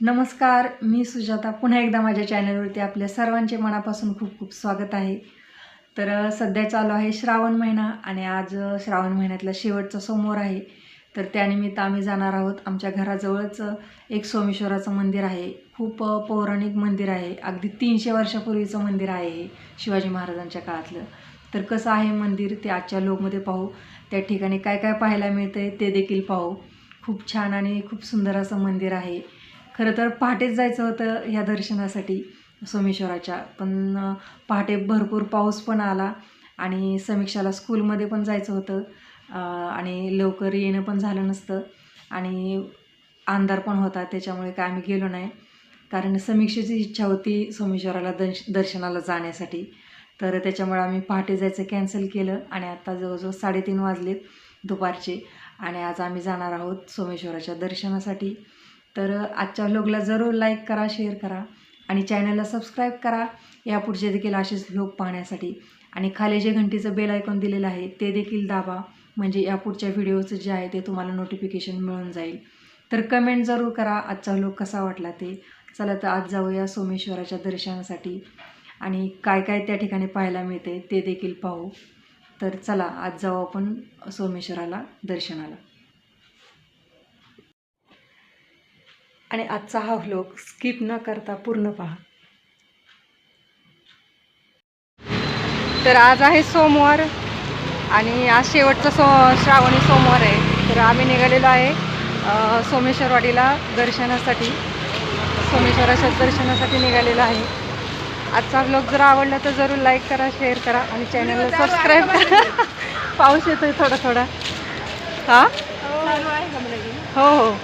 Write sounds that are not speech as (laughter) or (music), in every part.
नमस्कार मी सुजाता. पुन्हा एकदा माझ्या चॅनलवरती आपल्या सर्वांचे मनापासून खूप खूप स्वागत आहे. तर सध्या चालू आहे श्रावण महिना आणि आज श्रावण महिन्यातला शेवटचा सोमवार आहे. तर त्यानिमित्त आम्ही जाणार आहोत आमच्या घराजवळच एक सोमेश्वराचं मंदिर आहे. खूप पौराणिक मंदिर आहे. अगदी तीनशे वर्षापूर्वीचं मंदिर आहे हे शिवाजी महाराजांच्या काळातलं. तर कसं आहे मंदिर ते आजच्या लोकमध्ये पाहू. त्या ठिकाणी काय काय पाहायला मिळतं आहे ते देखील पाहू. खूप छान आणि खूप सुंदर असं मंदिर आहे. खरं तर पहाटेच जायचं होतं ह्या दर्शनासाठी सोमेश्वराच्या पण पहाटे भरपूर पाऊस पण आला आणि समीक्षाला स्कूलमध्ये पण जायचं होतं आणि लवकर येणं पण झालं नसतं आणि अंधार पण होता त्याच्यामुळे काय आम्ही गेलो नाही. कारण समीक्षेची इच्छा होती सोमेश्वराला दर्श दर्शनाला जाण्यासाठी. तर त्याच्यामुळे आम्ही पहाटे जायचं कॅन्सल केलं आणि आत्ता जवळजवळ साडेतीन वाजलेत दुपारचे आणि आज आम्ही जाणार आहोत सोमेश्वराच्या दर्शनासाठी. तर आजच्या व्लॉगला जरूर लाईक करा शेअर करा आणि चॅनलला सबस्क्राईब करा. यापुढचे देखील असेच व्लॉग पाहण्यासाठी. आणि खाली जे घंटीचं बेल ऐकून दिलेलं आहे ते देखील दाबा. म्हणजे यापुढच्या व्हिडिओचं जे आहे ते तुम्हाला नोटिफिकेशन मिळून जाईल. तर कमेंट जरूर करा आजचा व्लॉग कसा वाटला ते. चला तर आज जाऊया सोमेश्वराच्या दर्शनासाठी. आणि काय काय त्या ठिकाणी पाहायला मिळते ते देखील पाहू. तर चला आज जाऊ आपण सोमेश्वराला दर्शनाला. आणि आजचा हा व्लॉग स्किप न करता पूर्ण पहा. तर आज आहे सोमवार आणि आज शेवटचा सो श्रावणी सोमवार आहे. तर आम्ही निघालेलो आहे सोमेश्वरवाडीला दर्शनासाठी. सोमेश्वराच्या दर्शनासाठी निघालेलो आहे. आजचा व्लॉग जर आवडला तर जरूर लाईक करा शेअर करा आणि चॅनलला सबस्क्राईब करा. (laughs) पाऊस येतोय थोडा थोडा हां हो हो.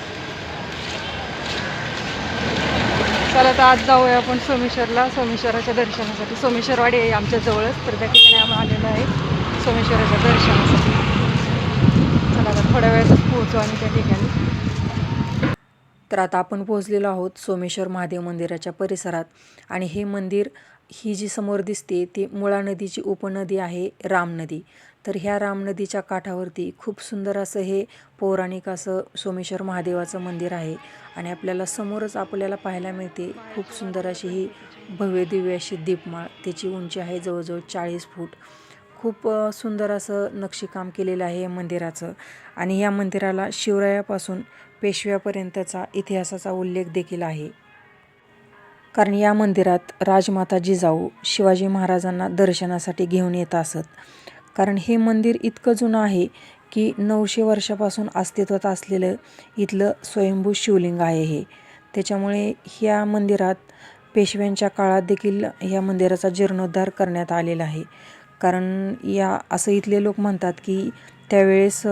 चला तर आज जाऊया आपण सोमेश्वरला सोमेश्वराच्या दर्शनासाठी. सोमेश्वरवाडी आहे आमच्या जवळच तर त्या ठिकाणी आम्ही आलेलो आहे सोमेश्वराच्या दर्शनासाठी. चला आता थोड्या वेळातच पोहोचू आम्ही त्या ठिकाणी. तर आता आपण पोहोचलेलो आहोत सोमेश्वर महादेव मंदिराच्या परिसरात. आणि हे मंदिर ही जी समोर दिसते ती मुळा नदीची उपनदी आहे राम नदी. तर ह्या राम नदीच्या काठावरती खूप सुंदर असं हे पौराणिक असं सोमेश्वर महादेवाचं मंदिर आहे. आणि आपल्याला समोरच आपल्याला पाहायला मिळते खूप सुंदर अशी ही भव्य दिव्य अशी दीपमाळ. त्याची उंची आहे जवळजवळ चाळीस फूट. खूप सुंदर असं नक्षीकाम केलेलं आहे या मंदिराचं. आणि या मंदिराला शिवरायापासून पेशव्यापर्यंतचा इतिहासाचा उल्लेख देखील आहे. कारण या मंदिरात राजमाता जिजाऊ शिवाजी महाराजांना दर्शनासाठी घेऊन येत असत. कारण हे मंदिर इतकं जुनं आहे की नऊशे वर्षापासून अस्तित्वात असलेलं इथलं स्वयंभू शिवलिंग आहे हे. त्याच्यामुळे ह्या मंदिरात पेशव्यांच्या काळात देखील ह्या मंदिराचा जीर्णोद्धार करण्यात आलेला आहे. कारण या असं इथले लोक म्हणतात की त्यावेळेस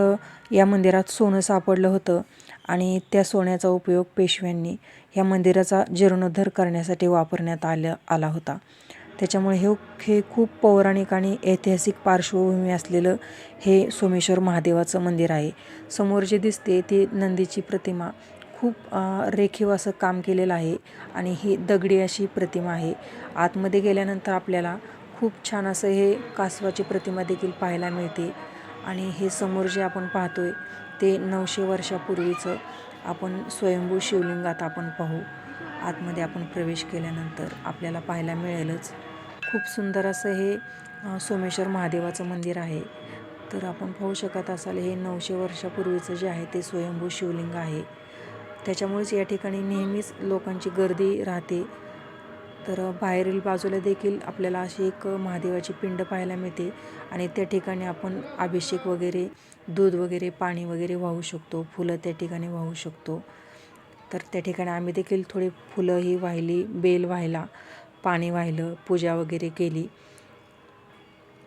या मंदिरात सोनं सापडलं होतं आणि त्या सोन्याचा उपयोग पेशव्यांनी ह्या मंदिराचा जीर्णोद्धार करण्यासाठी वापरण्यात आलं आला होता. त्याच्यामुळे हे हे खूप पौराणिक आणि ऐतिहासिक पार्श्वभूमी असलेलं हे सोमेश्वर महादेवाचं मंदिर आहे. समोर जे दिसते ती नंदीची प्रतिमा. खूप रेखीव असं काम केलेलं आहे आणि ही दगडी अशी प्रतिमा आहे. आतमध्ये गेल्यानंतर आपल्याला खूप छान असं हे कासवाची प्रतिमा देखील पाहायला मिळते. आणि हे समोर जे आपण पाहतोय ते नऊशे वर्षापूर्वीचं आपण स्वयंभू शिवलिंगात आपण पाहू. आतमध्ये आपण प्रवेश केल्यानंतर आपल्याला पाहायला मिळेलच. खूप सुंदर असं हे सोमेश्वर महादेवाचं मंदिर आहे. तर आपण पाहू शकत असाल हे नऊशे वर्षापूर्वीचं जे आहे ते स्वयंभू शिवलिंग आहे. त्याच्यामुळेच या ठिकाणी नेहमीच लोकांची गर्दी राहते. तर बाहेरील बाजूला देखील आपल्याला अशी एक महादेवाची पिंड पाहायला मिळते आणि त्या ठिकाणी आपण अभिषेक वगैरे दूध वगैरे पाणी वगैरे वाहू शकतो फुलं त्या ठिकाणी वाहू शकतो. तर त्या ठिकाणी आम्ही देखील थोडी फुलं ही वाहिली बेल वाहिला पाणी वाहिलं पूजा वगैरे केली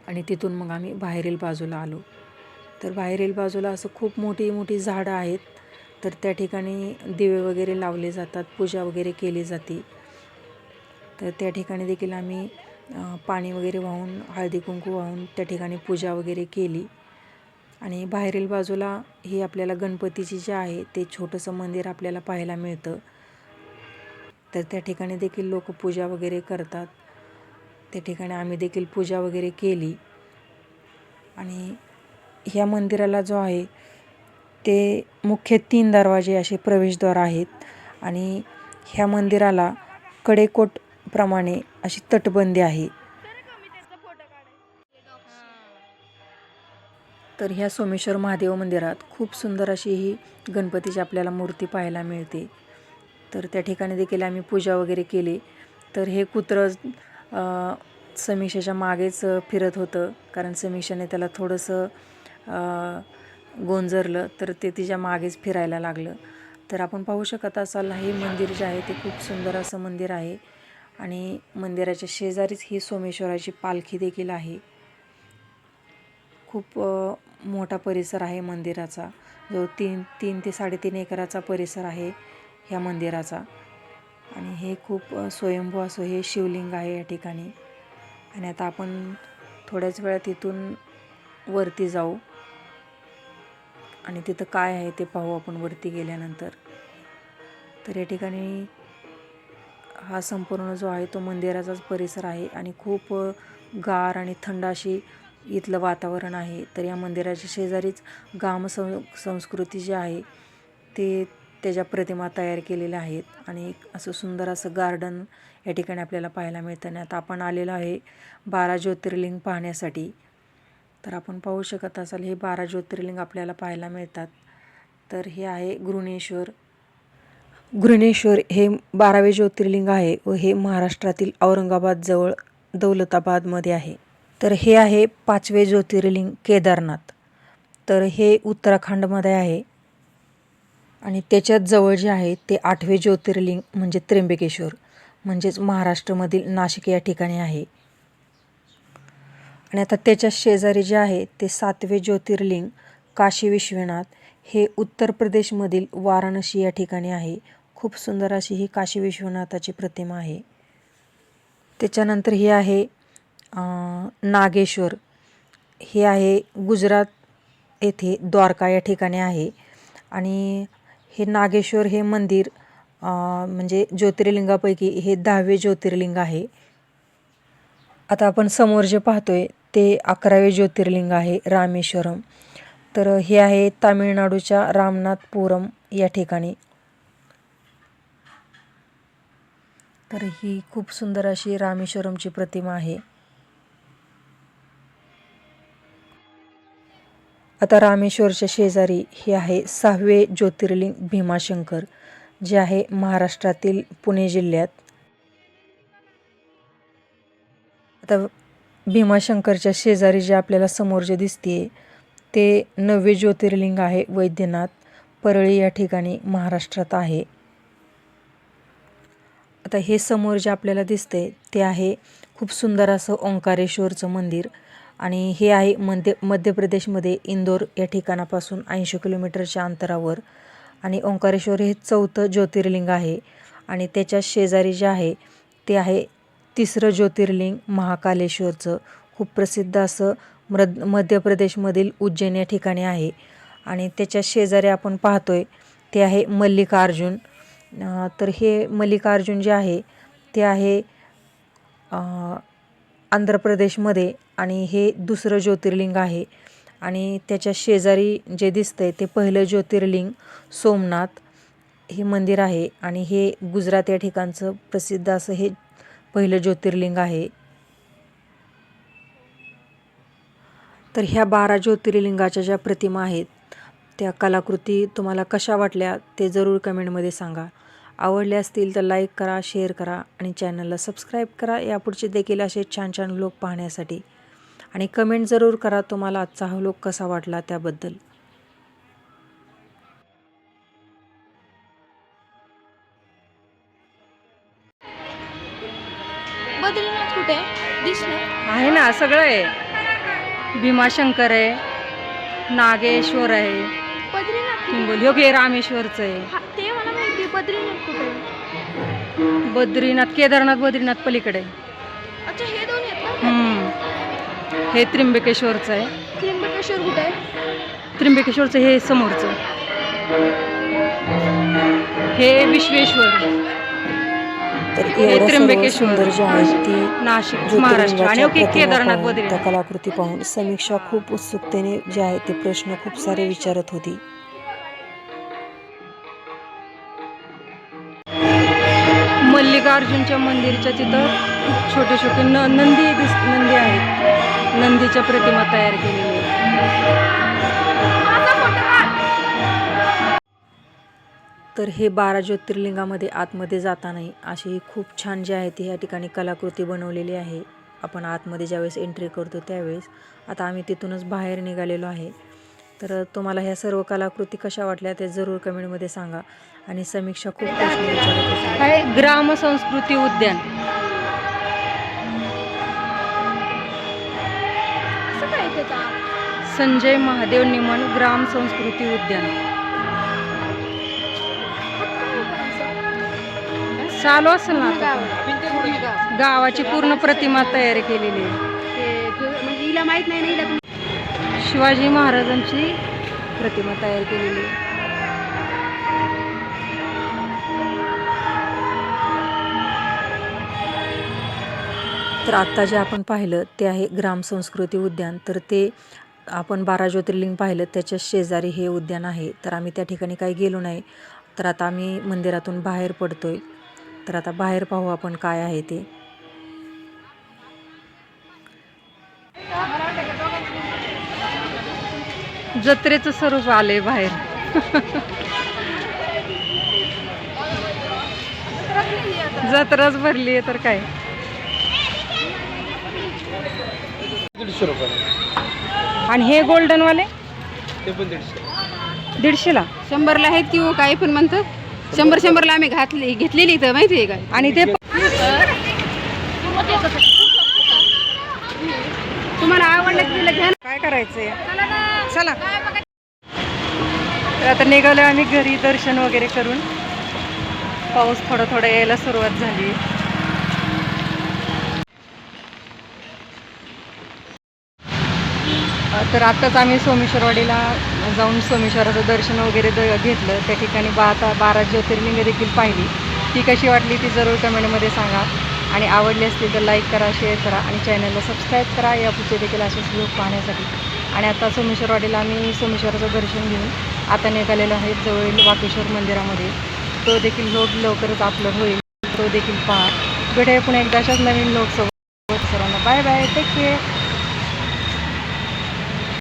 आणि तिथून मग आम्ही बाहेरील बाजूला आलो. तर बाहेरील बाजूला असं खूप मोठी मोठी झाडं आहेत. तर त्या ठिकाणी दिवे वगैरे लावले जातात पूजा वगैरे केली जाते. तर त्या ठिकाणी देखील आम्ही पाणी वगैरे वाहून हळदी कुंकू वाहून त्या ठिकाणी पूजा वगैरे केली. आणि बाहेरील बाजूला ही आपल्याला गणपतीची जे आहे ते छोटंसं मंदिर आपल्याला पाहायला मिळतं. तर त्या ठिकाणी देखील लोक पूजा वगैरे करतात. त्या ठिकाणी आम्ही देखील पूजा वगैरे केली. आणि ह्या मंदिराला जो आहे ते मुख्य तीन दरवाजे असे प्रवेशद्वार आहेत. आणि ह्या मंदिराला कडेकोट प्रमाणे अशी तटबंदी आहे. तर ह्या सोमेश्वर महादेव मंदिरात खूप सुंदर अशी ही गणपतीची आपल्याला मूर्ती पाहायला मिळते. तर त्या ठिकाणी देखील आम्ही पूजा वगैरे केली. तर हे कुत्रं समीक्षेच्या मागेच फिरत होतं. कारण समीक्षाने त्याला थोडंसं गोंजरलं तर ते तिच्या मागेच फिरायला लागलं. तर आपण पाहू शकत असाल हे मंदिर जे आहे ते खूप सुंदर असं मंदिर आहे. आणि मंदिराच्या शेजारीच ही सोमेश्वराची पालखी देखील आहे. खूप मोठा परिसर आहे मंदिराचा. जो तीन तीन ते साडेतीन एकराचा परिसर आहे ह्या मंदिराचा. आणि हे खूप स्वयंभू असं हे शिवलिंग आहे या ठिकाणी. आणि आता आपण थोड्याच वेळात तिथून वरती जाऊ. आणि तिथं काय आहे ते पाहू आपण वरती गेल्यानंतर. तर या ठिकाणी हा संपूर्ण जो आहे तो मंदिराचाच परिसर आहे आणि खूप गार आणि थंड अशी इथलं वातावरण आहे. तर या मंदिराच्या शेजारीच गाम सं संस्कृती जी आहे ते त्याच्या प्रतिमा तयार केलेल्या आहेत. आणि एक असं सुंदर असं गार्डन या ठिकाणी आपल्याला पाहायला मिळतं. आणि आता आपण आलेलो आहे बारा ज्योतिर्लिंग पाहण्यासाठी. तर आपण पाहू शकत असाल हे बारा ज्योतिर्लिंग आपल्याला पाहायला मिळतात. तर हे आहे गृणेश्वर घृणेश्वर हे बारावे ज्योतिर्लिंग आहे व हे महाराष्ट्रातील औरंगाबादजवळ दौलताबादमध्ये आहे. तर हे आहे पाचवे ज्योतिर्लिंग केदारनाथ. तर हे उत्तराखंडमध्ये आहे आणि त्याच्यात जवळ जे आहे ते आठवे ज्योतिर्लिंग म्हणजे त्र्यंबकेश्वर म्हणजेच महाराष्ट्रामधील नाशिक या ठिकाणी आहे. आणि आता त्याच्या शेजारी जे आहे ते सातवे ज्योतिर्लिंग काशी विश्वनाथ हे उत्तर प्रदेशमधील वाराणसी या ठिकाणी आहे. खूप सुंदर अशी ही काशी विश्वनाथाची प्रतिमा आहे. त्याच्यानंतर ही आहे नागेश्वर. हे आहे गुजरात येथे द्वारका या ठिकाणी आहे. आणि हे नागेश्वर हे मंदिर म्हणजे ज्योतिर्लिंगापैकी हे दहावे ज्योतिर्लिंग आहे. आता आपण समोर जे पाहतोय ते अकरावे ज्योतिर्लिंग आहे रामेश्वरम. तर हे आहे तामिळनाडूच्या रामनाथपुरम या ठिकाणी. तर ही खूप सुंदर अशी रामेश्वरमची प्रतिमा आहे. आता रामेश्वरच्या शेजारी हे आहे सहावे ज्योतिर्लिंग भीमाशंकर जे आहे महाराष्ट्रातील पुणे जिल्ह्यात. आता भीमाशंकरच्या शेजारी जे आपल्याला समोर जे दिसते ते नववे ज्योतिर्लिंग आहे वैद्यनाथ परळी या ठिकाणी महाराष्ट्रात आहे. आता हे समोर जे आपल्याला दिसते ते आहे खूप सुंदर असं ओंकारेश्वरचं मंदिर. आणि हे आहे मध्य मध्य प्रदेशमध्ये इंदोर या ठिकाणापासून ऐंशी किलोमीटरच्या अंतरावर. आणि ओंकारेश्वर हे चौथं ज्योतिर्लिंग आहे. आणि त्याच्या शेजारी जे आहे ते आहे तिसरं ज्योतिर्लिंग महाकालेश्वरचं. खूप प्रसिद्ध असं मद मध्य प्रदेशमधील उज्जैन या ठिकाणी आहे. आणि त्याच्या शेजारी आपण पाहतोय ते आहे मल्लिकार्जुन. तर हे मल्लिकार्जुन जे आहे ते आहे आंध्र प्रदेशमध्ये आणि हे दुसरं ज्योतिर्लिंग आहे. आणि त्याच्या शेजारी जे दिसतंय ते पहिलं ज्योतिर्लिंग सोमनाथ हे मंदिर आहे. आणि हे गुजरात या ठिकाणचं प्रसिद्ध असं हे पहिलं ज्योतिर्लिंग आहे. तर ह्या बारा ज्योतिर्लिंगाच्या ज्या प्रतिमा आहेत त्या कलाकृती तुम्हाला कशा वाटल्या ते जरूर कमेंटमध्ये सांगा. आवडले असतील तर लाईक करा शेअर करा आणि चॅनलला सबस्क्राईब करा. यापुढचे देखील असे छान छान व्लॉग पाहण्यासाठी. आणि कमेंट जरूर करा तुम्हाला आजचा हा व्लॉग कसा वाटला त्याबद्दल. बद्रीनाथ कुठे? आहे? दिसलं आहे ना सगळं आहे. भीमाशंकर आहे नागेश्वर आहे. बद्रीनाथ? हिंगोली रामेश्वरचं आहे. हा, ते मला माहिती बद्रीनाथ कुठे आहे? बद्रीनाथ केदारनाथ बद्रीनाथ पलीकडे. अच्छा हे दोन आहेत ना हम्म. हे त्र्यंबकेश्वरचं आहे त्र्यंबकेश्वर कुठे आहे त्र्यंबकेश्वरचं हे समोरचं हे विश्वेश्वर तर हे सर्व त्र्यंबकेश्वर. सुंदर जे आहे ती नाशिक महाराष्ट्र आणि ज्योतिर्लिंगाच्या ओके प्रतिमा केदारनाथ पाहून, त्या बद्रीनाथ कलाकृती पाहून समीक्षा खूप उत्सुकतेने जे आहे ते प्रश्न खूप सारे विचारत होती अर्जुनच्या मंदिरच्या तिथं खूप छोटे छोटे न नंदी दिस नंदी आहेत. नंदीच्या प्रतिमा तयार केलेली तर हे बारा ज्योतिर्लिंगामध्ये आतमध्ये जातानाही अशी खूप छान जी आहे ती या ठिकाणी कलाकृती बनवलेली आहे. आपण आतमध्ये ज्यावेळेस एंट्री करतो त्यावेळेस आता आम्ही तिथूनच बाहेर निघालेलो आहे. तर तुम्हाला ह्या सर्व कलाकृती कशा वाटल्या ते जरूर कमेंटमध्ये सांगा. आणि समीक्षा खूप प्रश्न. आहे ग्राम संस्कृती उद्यान. संजय महादेव निमण ग्राम संस्कृती उद्यान. चालू असेल ना गावाची पूर्ण प्रतिमा तयार केलेली आहे. म्हणजे हिला माहीत नाही शिवाजी महाराजांची प्रतिमा तयार केलेली आहे. तर आत्ता जे आपण पाहिलं ते आहे ग्राम संस्कृती उद्यान. तर ते आपण बारा ज्योतिर्लिंग पाहिलं त्याच्या शेजारी हे उद्यान आहे. तर आम्ही त्या ठिकाणी काही गेलो नाही. तर आता आम्ही मंदिरातून बाहेर पडतो आहे तर आता बाहेर पाहू आपण काय आहे ते. जत्रेचं स्वरूप आलंय बाहेर. जत्राच भरली आहे तर काय? दीडशे रुपये आणि हे गोल्डन वाले ते पण दीडशे. दीडशेला? शंभरला आहेत किंवा काही पण म्हणतात शंभर शंभरला आम्ही घातली घेतलेली इथं माहिती आहे का? आणि ते तुम्हाला आवडलं की तिला घ्या ना. काय करायचंय? चला तर आता निघालो आम्ही घरी दर्शन वगैरे करून. पाऊस थोडा थोडा यायला सुरुवात झाली. तर आत्ताच आम्ही सोमेश्वरवाडीला जाऊन सोमेश्वराचं दर्शन वगैरे द घेतलं. त्या ठिकाणी बाता बारा ज्योतिर्लिंग देखील पाहिली. ती कशी वाटली ती जरूर कमेंटमध्ये सांगा. आणि आवडली असली तर लाईक करा शेअर करा आणि चॅनलला सबस्क्राईब करा. या पुढचे देखील असेच व्हिडिओ पाहण्यासाठी. आणि आता सोमेश्वरवाडीला आम्ही सोमेश्वराचं दर्शन घेऊन आता निघालेलो आहे जवळील वाकेश्वर मंदिरामध्ये. तो देखील लोक लवकरच आपलं होईल. तो देखील पहा भेटूया पुन्हा एकदा अशाच नवीन लोकसोबत. सर्वांना बाय बाय. Take care